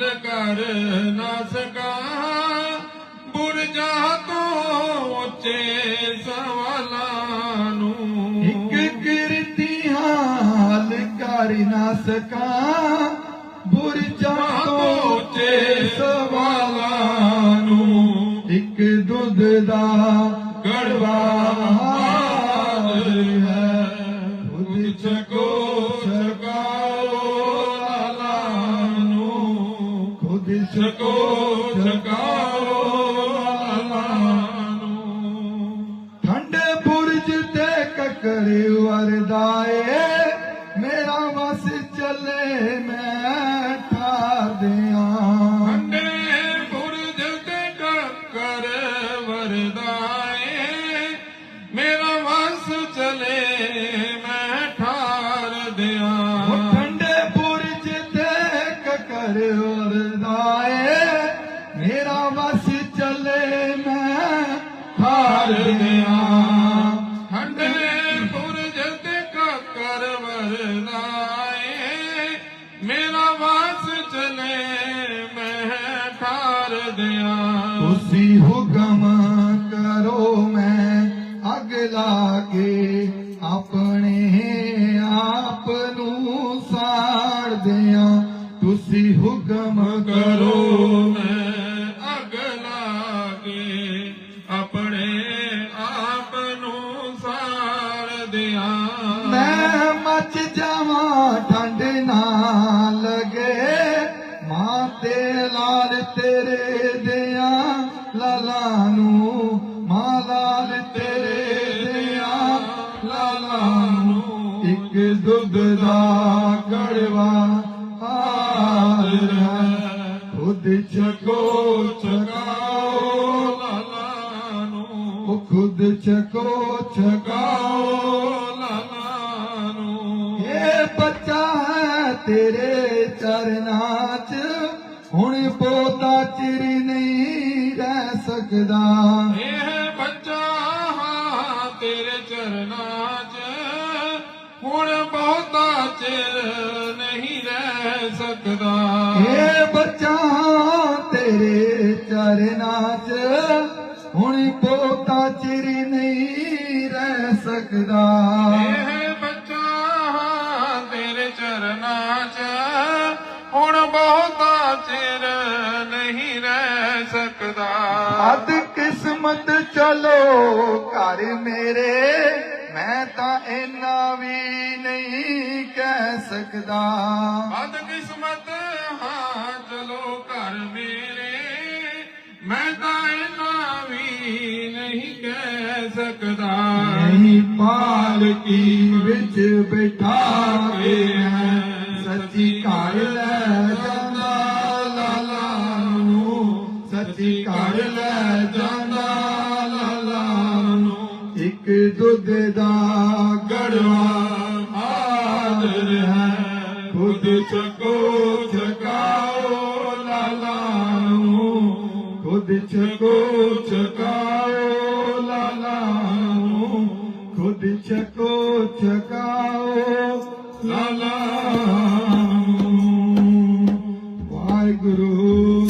ਹੱਲ ਕਰ ਨਾ ਸਕਾ। ਬੁਰਜਾ ਤੋਂ ਉੱਚੇ ਸਵਾਲਾਂ ਨੂੰ। ਇੱਕ ਕਿਰਤੀ ਹਾਲ ਕਰ ਨਾ ਸਕਾਂ। ਬੁਰਜਾਂ ਤੋਂ ਉੱਚੇ ਸਵਾਲਾਂ ਨੂੰ। ਇੱਕ ਦੁੱਧ ਦਾ ਗੜਵਾ ਹਾਲ ਹੈ। ਖੁਦ ਸਕੋ ਚੱਲੇ ਮੈਂ ਠਾਰ ਦਿਆਂ ਅੰਡੇ ਬੁਰਜ ਤੇ ਕੱਕਰ ਵਰਦਾਏ। ਮੇਰਾ ਵਸ ਚਲੇ ਮੈਂ ਠਾਰ ਦਿਆਂ ਠੰਡੇ ਬੁਰਜ ਤੇ ਕੱਕਰ ਵਰਦਾਏ। ਮੇਰਾ ਵਸ ਚੱਲੇ ਮੈਂ ਠਾਰ ਦਿਆਂ ਦਿਆਂ ਤੁਸੀਂ ਹੁਕਮ ਕਰੋ ਮੈਂ ਅਗ ਲਾ ਕੇ ਆਪਣੇ ਆਪ ਨੂੰ ਸਾੜ ਦਿਆਂ। ਤੁਸੀਂ ਹੁਕਮ ਕਰੋ ਲਾਲਾ ਨੂੰ ਮਾਂ ਤੇਰੇ ਦਿਆਂ। ਲਾਲਾ ਨੂੰ ਇੱਕ ਦੁੱਧ ਦਾ ਕੜਵਾ ਹਾਲ ਹੈ। ਖੁਦ ਛਕੋ, ਛਕਾਓ ਲਾਲਾ ਨੂੰ ਉਹ ਖੁਦ ਛਕੋ, ਛਕਾਓ ਲਾਲਾ ਨੂੰ ਇਹ ਬੱਚਾ ਹੈ ਤੇਰੇ ਚਰਨਾਂ 'ਚ, ਹੁਣ ਪੋਤਾ ਚਿਰ ਸਕਦਾ। ਇਹ ਬੱਚਾ ਤੇਰੇ ਚਰਨਾਂ 'ਚ ਹੁਣ ਬਹੁਤਾ ਚਿਰ ਨਹੀਂ ਰਹਿ ਸਕਦਾ। ਇਹ ਬੱਚਾ ਤੇਰੇ ਚਰਨਾਂ 'ਚ ਹੁਣ ਪੋਤਾ ਚਿਰ ਨਹੀਂ ਰਹਿ ਸਕਦਾ। ਸਕਦਾ। ਅਦ ਕਿਸਮਤ ਚਲੋ ਘਰ ਮੇਰੇ ਮੈਂ ਤਾਂ ਇੰਨਾ ਵੀ ਨਹੀਂ ਕਹਿ ਸਕਦਾ। ਬਦ ਕਿਸਮਤ ਹਾਂ ਚਲੋ ਘਰ ਮੇਰੇ ਮੈਂ ਤਾਂ ਇਹਨਾਂ ਵੀ ਨਹੀਂ ਕਹਿ ਸਕਦਾ। ਨਹੀਂ ਪਾਲਕੀ ਵਿੱਚ ਬਿਠਾ ਕੇ ਹੈ ਸੱਚੀ ਘਰ ਲੈ ਨੂੰ ਘਰ ਲੈ ਜਾਂਦਾ ਲਾਲਾ ਨੂੰ। ਇੱਕ ਦੁੱਧ ਦਾ ਗੜਵਾ ਹਾਜ਼ਰ ਹੈ। ਖੁਦ ਚੱਕੋ ਛਕਾਓ ਲਾਲਾ ਨੂੰ। ਖੁਦ ਚੱਕੋ ਛਕਾਓ ਲਾਲਾ ਨੂੰ। ਖੁਦ ਚੱਕੋ ਚਕਾਓ